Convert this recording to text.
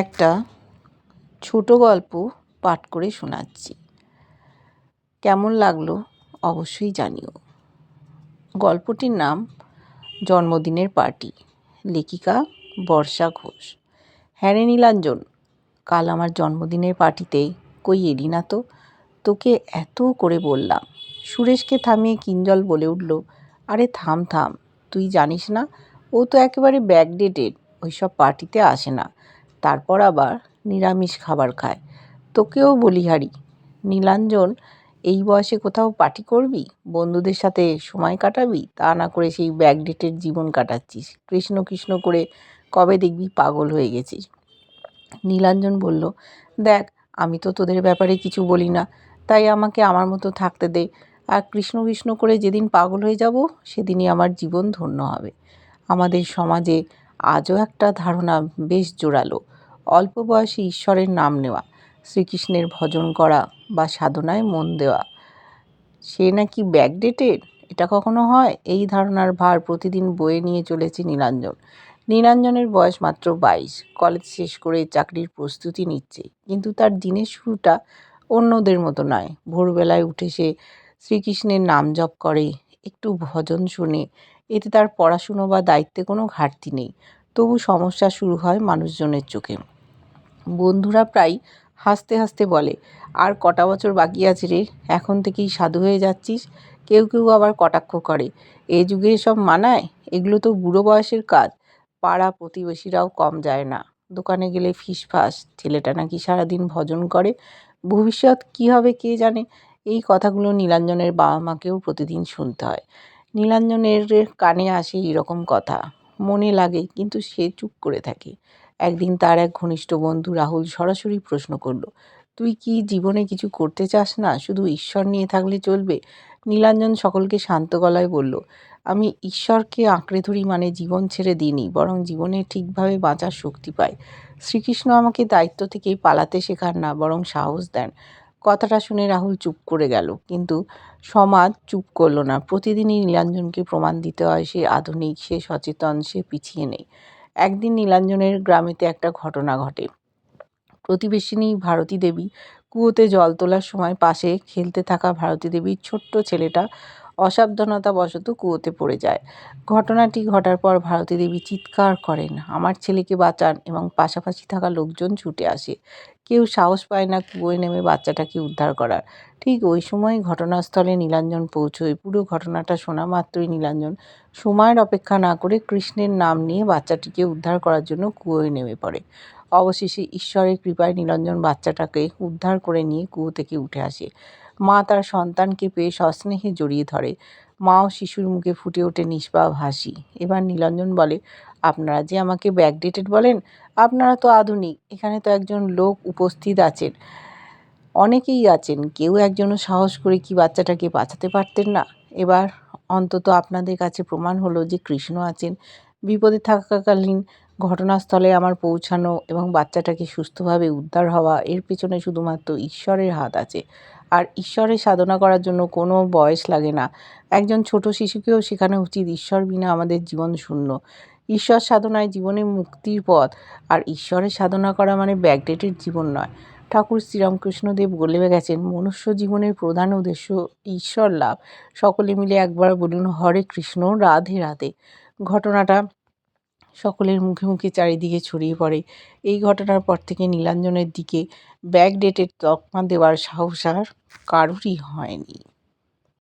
একটা ছোট গল্প পাঠ করে শোনাচ্ছি। কেমন লাগল অবশ্যই জানিও। গল্পটির নাম জন্মদিনের পার্টি। লেখিকা বর্ষা ঘোষ। হ্যাঁ রে নীলাঞ্জন, কাল আমার জন্মদিনের পার্টিতে কই এলি না তো? তোকে এত করে বললাম। সুরেশকে থামিয়ে কিঞ্জল বলে উঠল, আরে থাম থাম, তুই জানিস না, ও তো একেবারে ব্যাকডেটেড ওইসব পার্টিতে আসে না। তারপর আবার নিরামিষ খাবার খায়। তোকেও বলি হারি, নীলাঞ্জন, এই বয়সে কোথাও পার্টি করবি? বন্ধুদের সাথে সময় কাটাবি? তা না করে সেই ব্যাকডেটেড জীবন কাটাচ্ছিস। কৃষ্ণ কৃষ্ণ করে কবে দেখবি পাগল হয়ে গেছিস? নীলাঞ্জন বলল, দেখ, আমি তো তোদের ব্যাপারে কিছু বলি না। তাই আমাকে আমার মতো থাকতে দে। আর কৃষ্ণ কৃষ্ণ করে যেদিন পাগল হয়ে যাব, সেদিনই আমার জীবন ধন্য হবে। আমাদের সমাজে আজও একটা ধারণা বেশ জোরালো। অল্প বয়সে ঈশ্বরের নাম নেওয়া, শ্রীকৃষ্ণের ভজন করা বা সাধনায় মন দেওয়া। সে নাকি ব্যাকডেটেড এটা কখনো হয়? এই ধারণার ভার প্রতিদিন বয়ে নিয়ে চলেছে নীলাঞ্জন। নীলাঞ্জনের বয়স মাত্র বাইশ। কলেজ শেষ করে চাকরির প্রস্তুতি নিচ্ছে। কিন্তু তার দিনের শুরুটা অন্যদের মতো নয়। ভোরবেলায় উঠে সে শ্রীকৃষ্ণের নাম জপ করে, একটু ভজন শুনে। এতে তার পড়াশুনো বা দায়িত্বে কোনো ঘাটতি নেই। তবু সমস্যা শুরু হয় মানুষজনের চোখে। বন্ধুরা প্রায় হাসতে হাসতে বলে, আর কটা বছর বাকি আছে রে? এখন থেকেই সাধু হয়ে যাচ্ছিস? কেউ কেউ আবার কটাক্ষ করে, এ যুগে সব মানায়? এগুলো তো বুড়ো বয়সের কাজ। পাড়া প্রতিবেশীরাও কম যায় না। দোকানে গেলে ফিসফাস ছেলেটা নাকি সারাদিন ভজন করে। ভবিষ্যৎ কী হবে কে জানে? এই কথাগুলো নীলাঞ্জনের বাবা মাকেও প্রতিদিন শুনতে হয়। নীলাঞ্জনের কানে আসে এরকম কথা। মনে লাগে, কিন্তু সে চুপ করে থাকে। একদিন তার এক ঘনিষ্ঠ বন্ধু রাহুল সরাসরি প্রশ্ন করল, তুই কি জীবনে কিছু করতে চাস না? শুধু ঈশ্বর নিয়ে থাকলে চলবে? নীলাঞ্জন সকলকে শান্ত গলায় বলল, আমি ঈশ্বরকে আঁকড়ে ধরি মানে জীবন ছেড়ে দিইনি, বরং জীবনে ঠিকভাবে বাঁচার শক্তি পাই। শ্রীকৃষ্ণ আমাকে দায়িত্ব থেকে পালাতে শেখান না, বরং সাহস দেন। কথাটা শুনে রাহুল চুপ করে গেল, কিন্তু সমাজ চুপ করল না। প্রতিদিনই নীলাঞ্জনকে প্রমাণ দিতে হয় সে আধুনিক, সে সচেতন, সে পিছিয়ে নেই। একদিন নীলাঞ্জনের গ্রামেতে একটা ঘটনা ঘটে। প্রতিবেশিনী ভারতী দেবী কুয়োতে জল তোলার সময় পাশে খেলতে থাকা ভারতী দেবীর ছোট্ট ছেলেটা অসাবধানতাবশত কুয়োতে পড়ে যায়। ঘটনাটি ঘটার পর ভারতী দেবী চিৎকার করেন, আমার ছেলেকে বাঁচান এবং পাশাপাশি থাকা লোকজন ছুটে আসে। কেউ সাহস পায় না কুয়োয় নেমে বাচ্চাটাকে উদ্ধার করার। ঠিক ওই সময় ঘটনাস্থলে নীলাঞ্জন পৌঁছয়। পুরো ঘটনাটা শোনা মাত্রই নীলাঞ্জন সময়ের অপেক্ষা না করে কৃষ্ণের নাম নিয়ে বাচ্চাটিকে উদ্ধার করার জন্য কুয়োয় নেমে পড়ে। অবশেষে ঈশ্বরের কৃপায় নীলাঞ্জন বাচ্চাটাকে উদ্ধার করে নিয়ে কুয়ো থেকে উঠে আসে। মা তার সন্তানকে পেয়ে সস্নেহে জড়িয়ে ধরে। মা ও শিশুর মুখে ফুটে ওঠে নিষ্পাপ হাসি। এবার নীলঞ্জন বলে, আপনারা যে আমাকে ব্যাকডেটেড বলেন, আপনারা তো আধুনিক। এখানে তো একজন লোক উপস্থিত আছেন। অনেকেই আছেন। কেউ একজনও সাহস করে কি বাচ্চাটাকে বাঁচাতে পারতেন না। এবার অন্তত আপনাদের কাছে প্রমাণ হলো যে কৃষ্ণ আছেন। বিপদে থাকাকালীন ঘটনাস্থলে আমার পৌঁছানো এবং বাচ্চাটাকে সুস্থভাবে উদ্ধার হওয়া, এর পেছনে শুধুমাত্র ঈশ্বরের হাত আছে। আর ঈশ্বরের সাধনা করার জন্য কোনো বয়স লাগে না। একজন ছোট শিশুকেও শেখানো উচিত ঈশ্বর বিনা আমাদের জীবন শূন্য। ঈশ্বর সাধনায় জীবনে মুক্তির পথ, আর ঈশ্বরের সাধনা করা মানে ব্যাকডেটেড জীবন নয়। ঠাকুর শ্রীরামকৃষ্ণদেব বলে গেছেন, মনুষ্য জীবনের প্রধান উদ্দেশ্য ঈশ্বর লাভ। সকলে মিলে একবার বলুন, হরে কৃষ্ণ, রাধে রাধে। ঘটনাটা সকলের মুখে মুখে চারিদিকে ছড়িয়ে পড়ে। এই ঘটনার পর থেকে নীলাঞ্জনের দিকে ব্যাকডেটেড তকমা দেওয়ার সাহস আর কারুরই হয়নি।